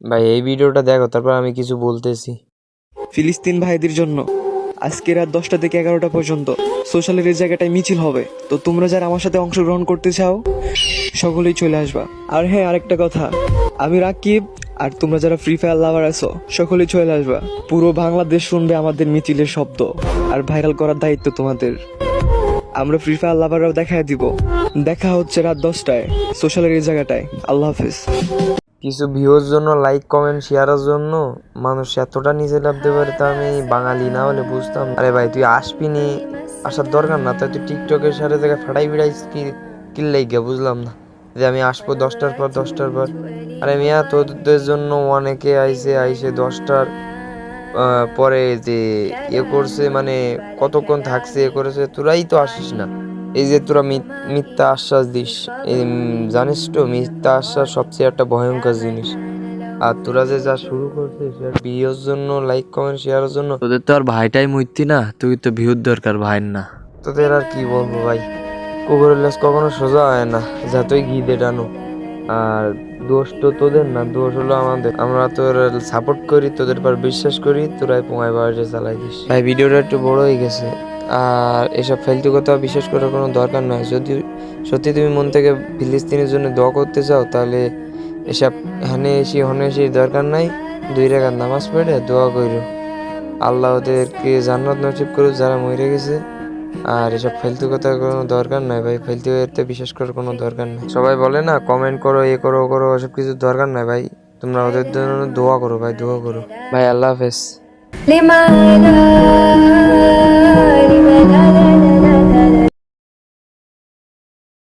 ভাই, এই ভিডিওটা দেখো, তারপর আমি কিছু বলতেছি। ফিলিস্তিন ভাইদের জন্য আজকে রাত দশটা থেকে এগারোটা পর্যন্ত সোশ্যালের এই জায়গাটায় মিছিল হবে। তো তোমরা যারা আমার সাথে অংশগ্রহণ করতে চাও, সকলেই চলে আসবা। আর হ্যাঁ আরেকটা কথা, আমি রাকিব, আর তোমরা যারা ফ্রি ফায়ার লাভার আছো, সকলেই চলে আসবা। পুরো বাংলাদেশ শুনবে আমাদের মিছিলের শব্দ আর ভাইরাল করার দায়িত্ব তোমাদের। আমরা ফ্রি ফায়ার লাভাররাও দেখায় দিব। দেখা হচ্ছে রাত দশটায় সোশ্যালের এই জায়গাটায়। আল্লাহ হাফিজ। কিছু ভিউর জন্য লাইক কমেন্ট শেয়ারের জন্য মানুষ এতটা নিচে নামতে পারে তা আমি বাঙালি না হলে বুঝতাম। আরে ভাই, তুই আসবি নি? আসার দরকার না, তাই তুই টিকটকের সাথে থেকে ফাটাই বিড়াই কি গিয়া বুঝলাম না। যে আমি আসব দশটার পর দশটার পর। আরে মিয়া, তোদের জন্য অনেকে আইসে আইসে দশটার পরে যে ইয়ে করছে মানে কতক্ষণ থাকছে এ করেছে, তোরাই তো আসিস না। এই যে তোরা মিথ- মিথ্যা আশ্বাস দিস এই, জানিস তো মিথ্যা আশ্বাস সবচেয়ে একটা ভয়ঙ্কর জিনিস। আর তোরা যে যা শুরু করছিস ভিউর জন্য লাইক কমেন্ট শেয়ারের জন্য তোদের তো আর ভাইটাই মুইতি না তুই তো ভিউর দরকার ভাইয়ের না। তোদের আর কি বলব ভাই? কুকুরের লেস কখনো সোজা হয় না যা তুই ঘি দে টানো। আর দোষ তো তোদের না দোষ হলো আমাদের। আমরা তোর সাপোর্ট করি তোদের পর বিশ্বাস করি তোরাই পোঙায় বাড়িতে চালাই দিস। ভাই ভিডিওটা একটু বড় হয়ে গেছে। আর এসব ফালতু কথা বিশ্বাস করার কোনো দরকার নয়। যদি সত্যি তুমি মন থেকে ফিলিস্তিনের জন্য দোয়া করতে চাও তাহলে এসব হানে এসি হনে এসি দরকার নাই। দুই রেখার নামাজ পড়ে দোয়া করো আল্লাহ ওদেরকে জান্নাত নসিব করুক যারা মরে গেছে। আর এসব ফালতু কথা কোনো দরকার নাই ভাই। ফালতু এতে বিশ্বাস করার কোনো দরকার নেই। সবাই বলে না কমেন্ট করো এ করো ও করো ওসব কিছু দরকার নাই ভাই। তোমরা ওদের জন্য দোয়া করো ভাই দোয়া করো। ভাই আল্লাহ হাফেজ।